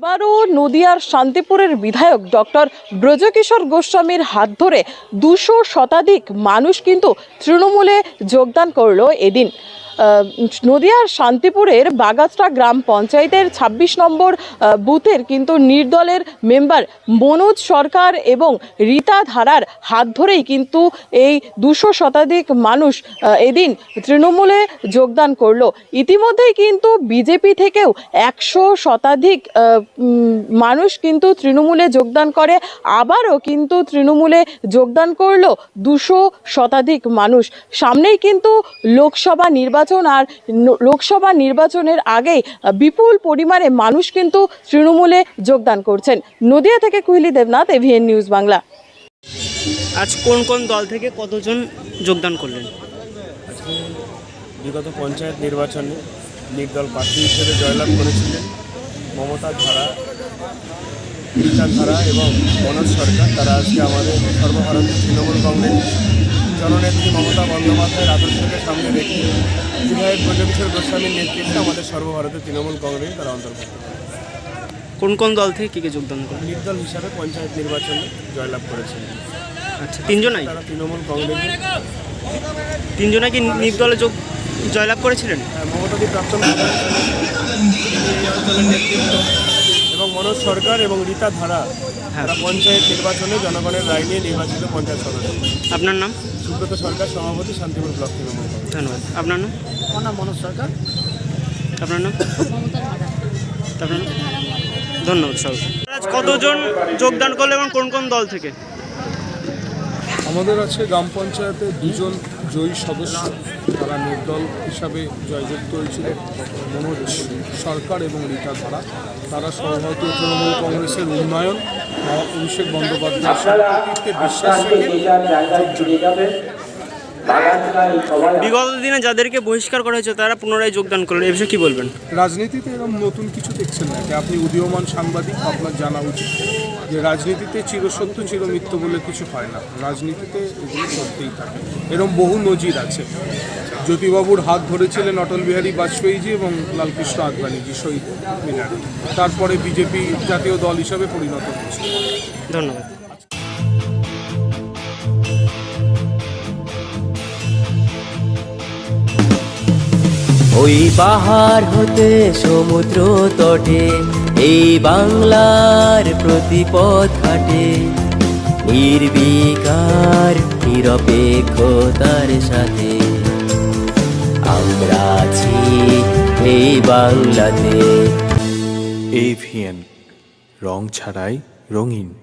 আবারও নদিয়ার শান্তিপুরের বিধায়ক ডক্টর ব্রজকিশোর গোস্বামীর হাত ধরে দুশো শতাধিক মানুষ কিন্তু তৃণমূলে যোগদান করল এদিন। নদিয়ার শান্তিপুরের বাগাসটা গ্রাম পঞ্চায়েতের ২৬ নম্বর বুথের কিন্তু নির্দলের মেম্বার মনোজ সরকার এবং রীতা ধারার হাত ধরেই কিন্তু এই দুশো শতাধিক মানুষ এদিন তৃণমূলে যোগদান করল। ইতিমধ্যেই কিন্তু বিজেপি থেকেও একশো শতাধিক মানুষ কিন্তু তৃণমূলে যোগদান করে। আবারও কিন্তু তৃণমূলে যোগদান করল দুশো শতাধিক মানুষ। সামনেই কিন্তু লোকসভা নির্বাচন আর লোকসভা নির্বাচনের আগেই বিপুল পরিমাণে মানুষ কিন্তু তৃণমূলে যোগদান করছেন। নদিয়া থেকে কুহিলি দেবনাথ এভিএন নিউজ বাংলা। আজ কোন কোন দল থেকে কতজন যোগদান করলেন? বিগত পঞ্চায়েত নির্বাচনে নির্দল প্রার্থী হিসেবে জয়লাভ করেছিলেন। মমতা ধারা রীতা ধারা এবং মনোজ সরকার। তারা আজকে আমাদের সর্বভারতীয় তৃণমূল কংগ্রেস জননেত্রী মমতা বন্দ্যোপাধ্যায়ের আদর্শকে সামনে রেখে বিধায়ক ব্রজকিশোর গোস্বামীর নেতৃত্বে আমাদের সর্বভারতীয় তৃণমূল কংগ্রেস তারা অন্তর্ভুক্ত। কোন কোন দল থেকে কে কে যোগদান করে নির্দল হিসাবে পঞ্চায়েত নির্বাচনে জয়লাভ করেছিলেন আচ্ছা তিনজনাই? তারা তৃণমূল কংগ্রেস তিনজনাই কি নির্দলে যোগ জয়লাভ করেছিলেন? হ্যাঁ, মমতাদি প্রাক্তন নেতৃত্ব। এবং মনোজ সরকার এবং রীতা ধারা হ্যাঁ। তারা পঞ্চায়েত নির্বাচনে জনগণের রায় নিয়ে নির্বাচিত পঞ্চায়েত সদস্য। আপনার নাম? সুব্রত সরকার সভাপতি শান্তিপুর ব্লক তৃণমূল ধন্যবাদ। আপনার নাম? আমার নাম মনোজ সরকার। আপনার নাম? আপনার নাম? ধন্যবাদ সব। আজ কতজন যোগদান করল এবং কোন কোন দল থেকে? আমাদের আছে গ্রাম পঞ্চায়েতে দুজন জয়ী সদস্য তারা নির্দল হিসাবে জয়যুক্ত হয়েছিলেন। মনোজ সরকার এবং রীতা ধারা। তারা সর্বভারতীয় তৃণমূল কংগ্রেসের উন্নয়ন অভিষেক বন্দ্যোপাধ্যায়ের বিশ্বাস বিগত দিনে যাদেরকে বহিষ্কার করা হয়েছে তারা পুনরায় যোগদান করলেন। এ বিষয়ে কী বলবেন? রাজনীতিতে এরকম নতুন কিছু দেখছেন না। যে আপনি উদীয়মান সাংবাদিক আপনার জানা উচিত। যে রাজনীতিতে চিরসত্য চিরমিত্য বলে কিছু হয় না। রাজনীতিতে এগুলো চলতেই থাকে। এরকম বহু নজির আছে। জ্যোতিবাবুর হাত ধরেছিলেন অটল বিহারী বাজপেয়ীজি এবং লালকৃষ্ণ আদবানিজি শহীদ মিনারে। তারপরে বিজেপি জাতীয় দল হিসাবে পরিণত হয়েছে। ধন্যবাদ। ওই পাহাড় হতে সমুদ্র তটে এই বাংলার প্রতিপথ হাটে নির্বিকার, নিরপেক্ষতার সাথে। আমরা আছি এই বাংলাতে। এভিএন রং ছাড়াই রঙিন।